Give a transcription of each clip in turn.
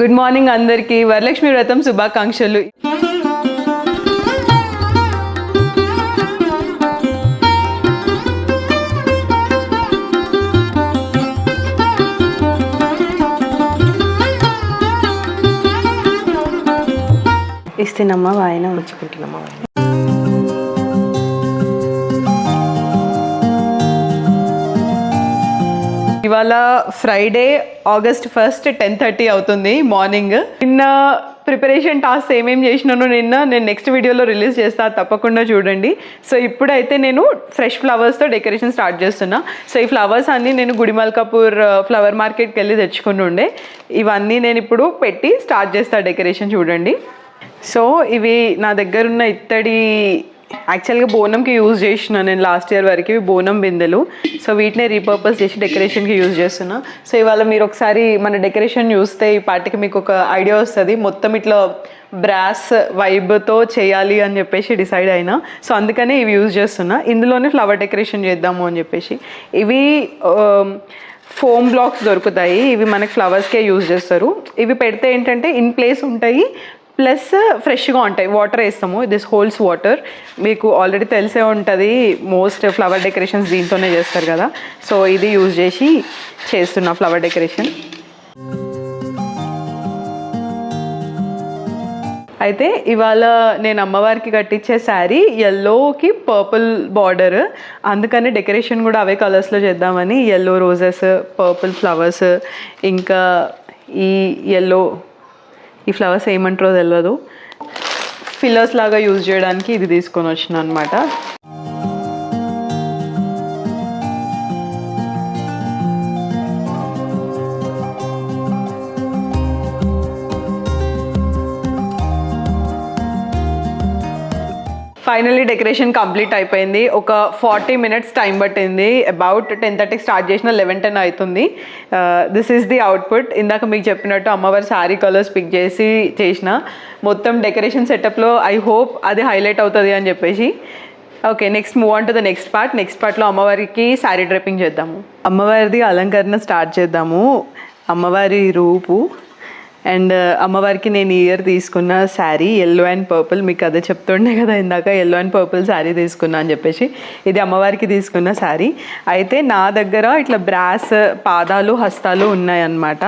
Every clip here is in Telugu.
గుడ్ మార్నింగ్ అందరికీ. వరలక్ష్మి వ్రతం శుభాకాంక్షలు. ఇస్తేనమ్మా వాయన ఉంచుకుంటున్నామా ఇవాళ Friday August first ten thirty అవుతుంది మార్నింగ్ నిన్న ప్రిపరేషన్ టాస్క్ ఏమేం చేసినానో నిన్న నేను నెక్స్ట్ వీడియోలో రిలీజ్ చేస్తా తప్పకుండా చూడండి. సో ఇప్పుడైతే నేను ఫ్రెష్ ఫ్లవర్స్తో డెకరేషన్ స్టార్ట్ చేస్తున్నా. సో ఈ ఫ్లవర్స్ అన్నీ నేను గుడిమల్కాపూర్ uh, ఫ్లవర్ మార్కెట్కి వెళ్ళి తెచ్చుకుని ఉండే. ఇవన్నీ నేను ఇప్పుడు పెట్టి స్టార్ట్ చేస్తా డెకరేషన్ చూడండి. సో ఇవి నా దగ్గర ఉన్న ఇత్తడి యాక్చువల్గా బోనంకి యూజ్ చేసిన నేను లాస్ట్ ఇయర్ వరకు బోనం బిందెలు. సో వీటినే రీపర్పస్ చేసి డెకరేషన్కి యూజ్ చేస్తున్నా. సో ఇవాళ మీరు ఒకసారి మన డెకరేషన్ చూస్తే ఈ పాటికి మీకు ఒక ఐడియా వస్తుంది. మొత్తం ఇట్లా బ్రాస్ వైబ్తో చేయాలి అని చెప్పేసి డిసైడ్ అయినా. సో అందుకనే ఇవి యూజ్ చేస్తున్నా. ఇందులోనే ఫ్లవర్ డెకరేషన్ చేద్దాము అని చెప్పేసి. ఇవి um, ఫోమ్ బ్లాక్స్ దొరుకుతాయి. ఇవి మనకి ఫ్లవర్స్కే యూజ్ చేస్తారు. ఇవి పెడితే ఏంటంటే ఇన్ ప్లేస్ ఉంటాయి. ప్లస్ ఫ్రెష్గా ఉంటాయి. వాటర్ వేస్తాము. దిస్ హోల్స్ వాటర్ మీకు ఆల్రెడీ తెలిసే ఉంటుంది. మోస్ట్ ఫ్లవర్ డెకరేషన్స్ దీంతోనే చేస్తారు కదా. సో ఇది యూజ్ చేసి చేస్తున్నా ఫ్లవర్ డెకరేషన్ అయితే ఇవాళ నేను అమ్మవారికి కట్టించే శారీ ఎల్లోకి పర్పుల్ బార్డర్ అందుకని డెకరేషన్ కూడా అవే కలర్స్లో చేద్దామని ఎల్లో రోజెస్ పర్పుల్ ఫ్లవర్స్ ఇంకా ఈ ఎల్లో ఈ ఫ్లవర్స్ ఏమంటారో తెలియదు ఫిల్లర్స్ లాగా యూజ్ చేయడానికి ఇది తీసుకొని వచ్చిన అనమాట ఫైనల్లీ డెకరేషన్ కంప్లీట్ అయిపోయింది. ఒక ఫార్టీ మినిట్స్ టైం పట్టింది. అబౌట్ టెన్ థర్టీకి స్టార్ట్ చేసిన లెవెన్ టెన్ అవుతుంది దిస్ ఈస్ ది అవుట్పుట్ ఇందాక మీకు చెప్పినట్టు అమ్మవారి శారీ కలర్స్ పిక్ చేసి చేసిన. మొత్తం డెకరేషన్ సెటప్లో ఐ హోప్ అది హైలైట్ అవుతుంది అని చెప్పేసి. Okay next move on to the next part next పార్ట్లో అమ్మవారికి శారీ డ్రెప్పింగ్ చేద్దాము. అమ్మవారిది అలంకరణ స్టార్ట్ చేద్దాము. అమ్మవారి రూపు. అండ్ uh, అమ్మవారికి నేను ఇయర్ తీసుకున్న శారీ ఎల్లో అండ్ పర్పుల్ మీకు అదే చెప్తుండే కదా ఇందాక ఎల్లో అండ్ పర్పుల్ శారీ తీసుకున్నా అని చెప్పేసి. ఇది అమ్మవారికి తీసుకున్న శారీ అయితే నా దగ్గర ఇట్లా బ్రాస్ పాదాలు హస్తాలు ఉన్నాయన్నమాట.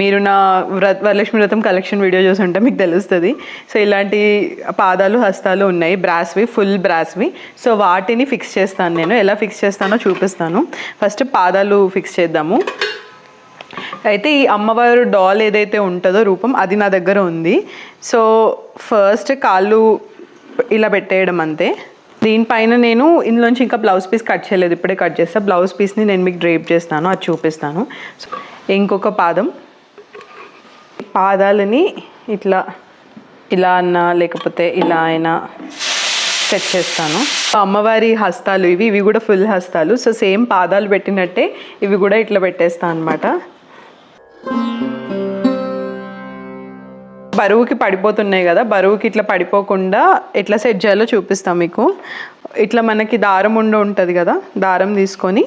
మీరు నా వ్రత వరలక్ష్మి వ్రతం కలెక్షన్ వీడియో చూసి ఉంటే మీకు తెలుస్తుంది. సో ఇలాంటి పాదాలు హస్తాలు ఉన్నాయి. బ్రాస్వి ఫుల్ బ్రాస్వి సో వాటిని ఫిక్స్ చేస్తాను నేను. ఎలా ఫిక్స్ చేస్తానో చూపిస్తాను. ఫస్ట్ పాదాలు ఫిక్స్ చేద్దాము. అయితే ఈ అమ్మవారు డాల్ ఏదైతే ఉంటుందో రూపం అది నా దగ్గర ఉంది. సో ఫస్ట్ కాళ్ళు ఇలా పెట్టేయడం అంతే. దీనిపైన నేను ఇందులోంచి ఇంకా బ్లౌజ్ పీస్ కట్ చేయలేదు. ఇప్పుడే కట్ చేస్తా. బ్లౌజ్ పీస్ని నేను మీకు డ్రేప్ చేస్తాను అది చూపిస్తాను. సో ఇంకొక పాదం. పాదాలని ఇట్లా ఇలా అన్నా లేకపోతే ఇలా అయినా సెట్ చేస్తాను. అమ్మవారి హస్తాలు ఇవి ఇవి కూడా ఫుల్ హస్తాలు. సో సేమ్ పాదాలు పెట్టినట్టే ఇవి కూడా ఇట్లా పెట్టేస్తాను అనమాట బరువుకి పడిపోతున్నాయి కదా బరువుకి ఇట్లా పడిపోకుండా ఎట్లా సెట్ చేయాలో చూపిస్తాం మీకు. ఇట్లా మనకి దారం ఉండి ఉంటుంది కదా దారం తీసుకొని.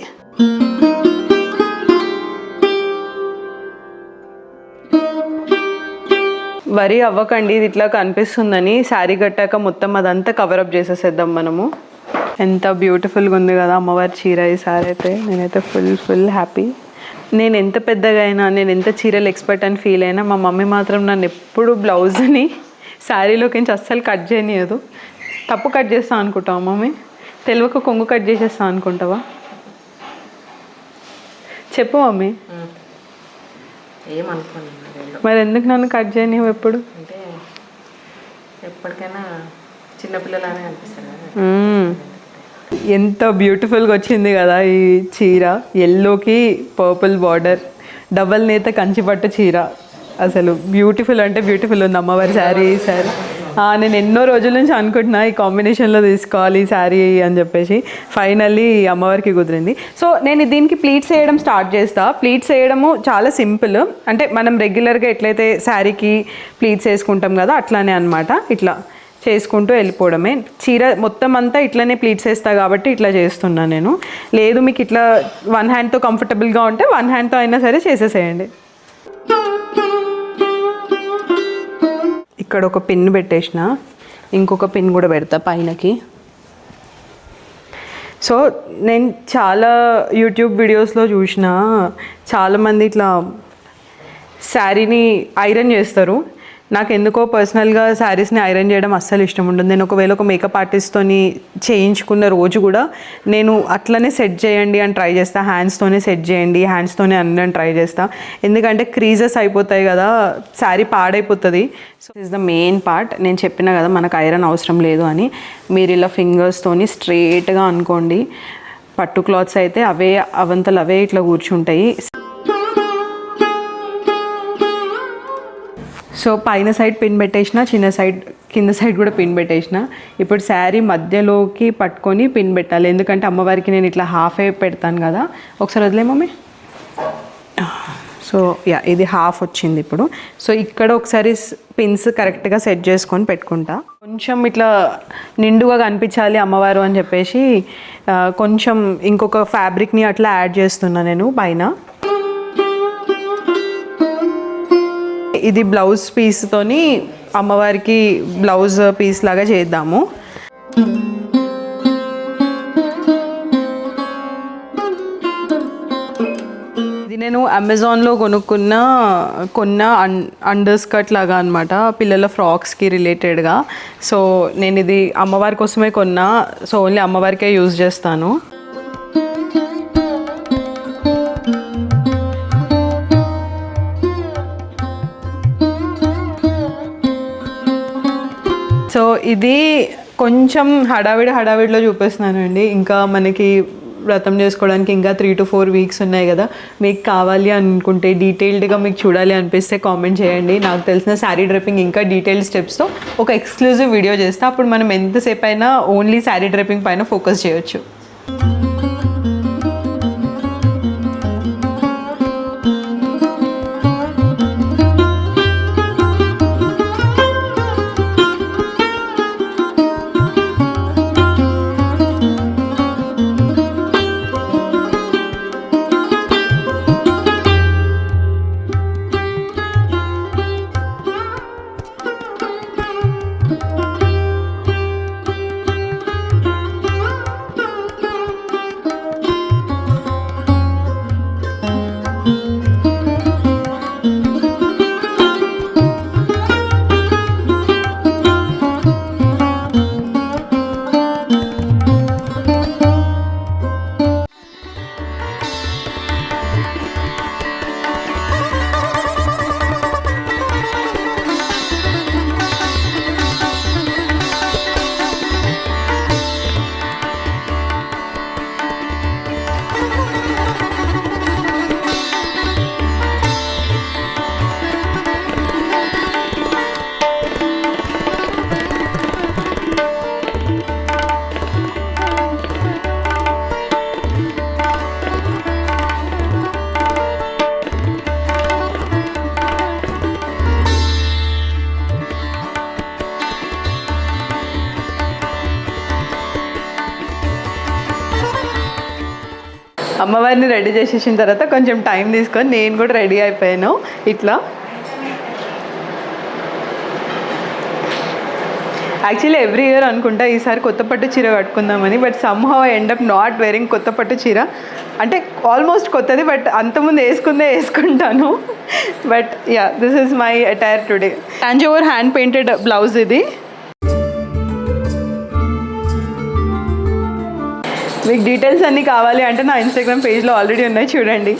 వరి అవ్వకండి ఇది ఇట్లా కనిపిస్తుందని శారీ కట్టాక మొత్తం అదంతా కవరప్ చేసేసేద్దాం మనము. ఎంత బ్యూటిఫుల్గా ఉంది కదా అమ్మవారి చీర ఈ సారీ అయితే. నేనైతే ఫుల్ ఫుల్ హ్యాపీ నేను ఎంత పెద్దగా అయినా నేను ఎంత చీరలు ఎక్స్పర్ట్ అని ఫీల్ అయినా మా మమ్మీ మాత్రం నన్ను ఎప్పుడు బ్లౌజ్ని శారీలోకి నుంచి అస్సలు కట్ చేయనియదు. తప్పు కట్ చేస్తా అనుకుంటావా మమ్మీ? తెలియక కొంగు కట్ చేసేస్తా అనుకుంటావా? చెప్పు మమ్మీ. మరి ఎందుకు నన్ను కట్ చేయనివ్వు ఎప్పుడు? అంటే ఎప్పటికైనా చిన్నపిల్లలానే అనిపిస్తారు. ఎంత బ్యూటిఫుల్గా వచ్చింది కదా ఈ చీర. ఎల్లోకి పర్పుల్ బార్డర్ డబల్ నేత కంచిపట్టు చీర. అసలు బ్యూటిఫుల్ అంటే బ్యూటిఫుల్ ఉంది అమ్మవారి శారీ ఈ శారీ నేను ఎన్నో రోజుల నుంచి అనుకుంటున్నా ఈ కాంబినేషన్లో తీసుకోవాలి ఈ శారీ అని చెప్పేసి. ఫైనల్లీ అమ్మవారికి కుదిరింది. సో నేను దీనికి ప్లీట్స్ వేయడం స్టార్ట్ చేస్తా. ప్లీట్స్ వేయడము చాలా సింపుల్ అంటే మనం రెగ్యులర్గా ఎట్లయితే శారీకి ప్లీట్స్ వేసుకుంటాం కదా అట్లానే అనమాట ఇట్లా. చేసుకుంటూ వెళ్ళిపోవడమే. చీర మొత్తం అంతా ఇట్లనే ప్లీట్స్ వేస్తా కాబట్టి ఇట్లా చేస్తున్నా నేను. లేదు మీకు ఇట్లా వన్ హ్యాండ్తో కంఫర్టబుల్గా ఉంటే వన్ హ్యాండ్తో అయినా సరే చేసేసేయండి. ఇక్కడ ఒక పిన్ పెట్టేసిన. ఇంకొక పిన్ కూడా పెడతా పైనకి. సో నేను చాలా యూట్యూబ్ వీడియోస్లో చూసిన చాలామంది ఇట్లా శారీని ఐరన్ చేస్తారు. నాకు ఎందుకో పర్సనల్గా శారీస్ని ఐరన్ చేయడం అస్సలు ఇష్టం ఉండదు నేను ఒకవేళ ఒక మేకప్ ఆర్టిస్ట్తోని చేయించుకున్న రోజు కూడా నేను అట్లనే సెట్ చేయండి అని ట్రై చేస్తాను హ్యాండ్స్తోనే సెట్ చేయండి హ్యాండ్స్తోనే అన్నీ అని ట్రై చేస్తాను ఎందుకంటే క్రీజెస్ అయిపోతాయి కదా శారీ పాడైపోతుంది. So is the main part నేను చెప్పిన కదా మనకు ఐరన్ అవసరం లేదు అని. మీరు ఇలా ఫింగర్స్తోని స్ట్రేట్గా అనుకోండి. పట్టు క్లాత్స్ అయితే అవే అవంతలు అవే ఇట్లా కూర్చుంటాయి. సో పైన సైడ్ పిన్ పెట్టేసిన చిన్న సైడ్ కింద సైడ్ కూడా పిన్ పెట్టేసిన. ఇప్పుడు శారీ మధ్యలోకి పట్టుకొని పిన్ పెట్టాలి. ఎందుకంటే అమ్మవారికి నేను ఇట్లా హాఫ్ పెడతాను కదా. ఒకసారి వదిలే మమ్మీ. సో యా ఇది హాఫ్ వచ్చింది ఇప్పుడు. సో ఇక్కడ ఒకసారి పిన్స్ కరెక్ట్గా సెట్ చేసుకొని పెట్టుకుంటా. కొంచెం ఇట్లా నిండుగా కనిపించాలి అమ్మవారు అని చెప్పేసి కొంచెం ఇంకొక ఫ్యాబ్రిక్ని అట్లా యాడ్ చేస్తున్నా నేను పైన. ఇది బ్లౌజ్ పీస్తోని అమ్మవారికి బ్లౌజ్ పీస్ లాగా చేద్దాము. ఇది నేను అమెజాన్లో కొనుక్కున్న కొన్న అన్ అండర్ స్కర్ట్ లాగా అనమాట పిల్లల ఫ్రాక్స్కి రిలేటెడ్గా సో నేను ఇది అమ్మవారి కోసమే కొన్నా. సో ఓన్లీ అమ్మవారికే యూజ్ చేస్తాను. ఇది కొంచెం హడావిడి హడావిడిలో చూపిస్తున్నాను అండి. ఇంకా మనకి వ్రతం చేసుకోవడానికి ఇంకా త్రీ టు ఫోర్ వీక్స్ ఉన్నాయి కదా. మీకు కావాలి అనుకుంటే డీటెయిల్డ్గా మీకు చూడాలి అనిపిస్తే కామెంట్ చేయండి. నాకు తెలిసిన శారీ డ్రెప్పింగ్ ఇంకా డీటెయిల్ స్టెప్స్తో ఒక ఎక్స్క్లూజివ్ వీడియో చేస్తే. అప్పుడు మనం ఎంతసేపు అయినా ఓన్లీ శారీ డ్రెప్పింగ్ పైన ఫోకస్ చేయొచ్చు. అమ్మవారిని రెడీ చేసేసిన తర్వాత కొంచెం టైం తీసుకొని నేను కూడా రెడీ అయిపోయాను. ఇట్లా. యాక్చువల్లీ ఎవ్రీ ఇయర్ అనుకుంటా ఈసారి కొత్త పట్టు చీర కట్టుకుందామని but somehow end up not wearing కొత్త పట్టు చీర. అంటే ఆల్మోస్ట్ కొత్తది బట్ అంతకుముందు వేసుకుందే వేసుకుంటాను. But yeah this is my attire today over hand painted blouse ఇది. మీకు డీటెయిల్స్ అన్నీ కావాలి అంటే నా ఇన్స్టాగ్రామ్ పేజ్లో ఆల్రెడీ ఉన్నాయి చూడండి.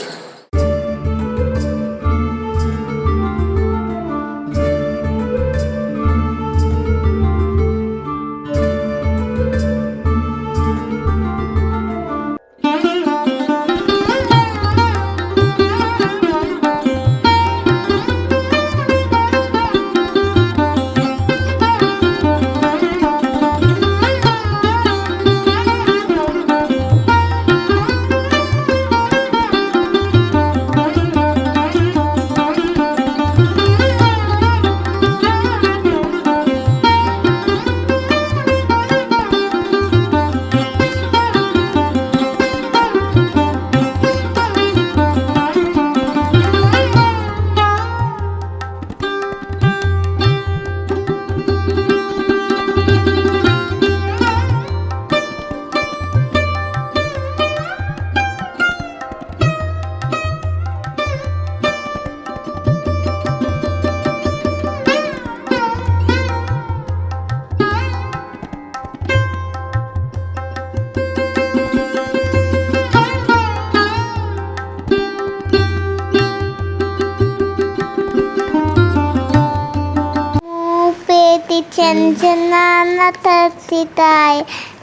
செஞ்சனான தரிசிதாய்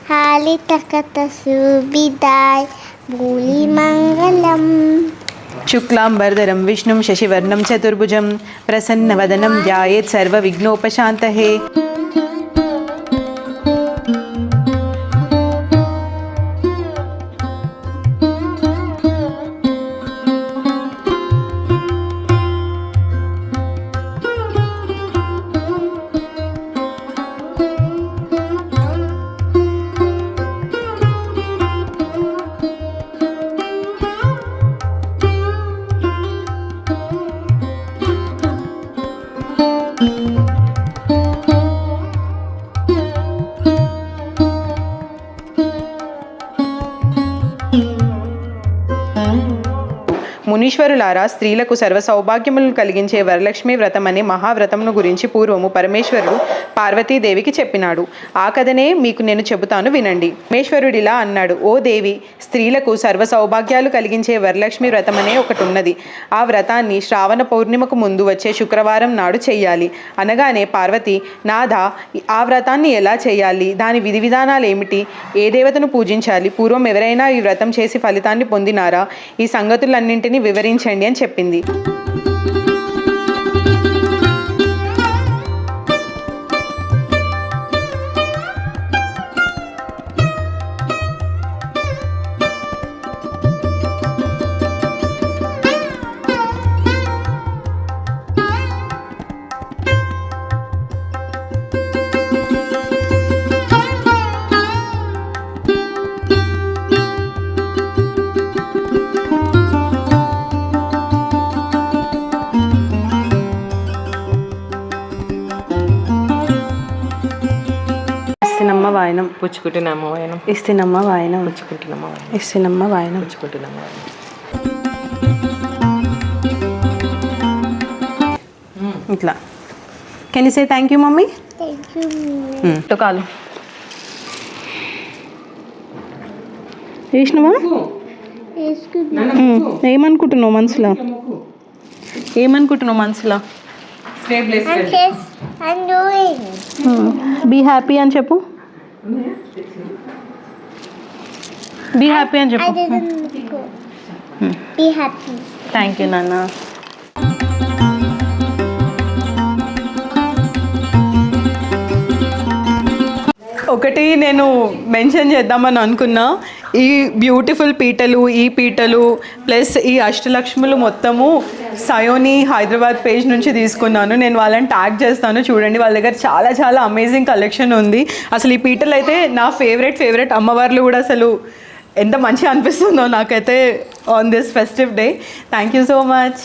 ஹாலி தகத சுபிதாய் பூலி மங்களம் शुक्लाम्बरधरं विष्णुं शशिवर्णं चतुर्भुजं प्रसन्नवदनं ध्यायेत् सर्वविघ्नोपशान्तहे మునీశ్వరులారా స్త్రీలకు సర్వ సౌభాగ్యములను కలిగించే వరలక్ష్మి వ్రతం అనే మహావ్రతమును గురించి పూర్వము పరమేశ్వరుడు పార్వతీదేవికి చెప్పినాడు. ఆ కథనే మీకు నేను చెబుతాను వినండి. పరమేశ్వరుడిలా అన్నాడు ఓ దేవి స్త్రీలకు సర్వ సౌభాగ్యాలు కలిగించే వరలక్ష్మి వ్రతం అనే ఒకటి ఉన్నది ఆ వ్రతాన్ని శ్రావణ పౌర్ణిమకు ముందు వచ్చే శుక్రవారం నాడు చేయాలి అనగానే పార్వతి నాథ ఆ వ్రతాన్ని ఎలా చేయాలి దాని విధి విధానాలు ఏమిటి ఏ దేవతను పూజించాలి? పూర్వం ఎవరైనా ఈ వ్రతం చేసి ఫలితాన్ని పొందినారా? ఈ సంగతులన్నింటినీ వివరించండి అని చెప్పింది. పుచ్చుకుంటున్నాము వాయనం? ఇస్తున్నమ్మ వాయనం. పుచ్చుకుంటున్నాము వాయనం? ఇస్తున్నమ్మ వాయనం. పుచ్చుకుంటున్నాము వాయనం? ఇట్లా. Can say thank you mummy? కాలు. వేసినవా వేసుకున్నా ఏమనుకుంటున్నావు మనసులో? ఏమనుకుంటున్నావు మనసులో? బీ హ్యాపీ అని చెప్పు. బీ హ్యాపీ అని I చెప్పు be happy. థ్యాంక్ యూ నాన్న ఒకటి నేను మెన్షన్ చేద్దామని అనుకున్నా. ఈ బ్యూటిఫుల్ పీటలు ఈ పీటలు ప్లస్ ఈ అష్టలక్ష్ములు మొత్తము సయోని హైదరాబాద్ పేజ్ నుంచి తీసుకున్నాను. నేను వాళ్ళని ట్యాగ్ చేస్తాను. చూడండి వాళ్ళ దగ్గర చాలా చాలా అమేజింగ్ కలెక్షన్ ఉంది. అసలు ఈ పీటలు అయితే నా ఫేవరెట్ ఫేవరెట్ అమ్మవార్లు కూడా అసలు ఎంత మంచిగా అనిపిస్తుందో నాకైతే on this festive day thank you so much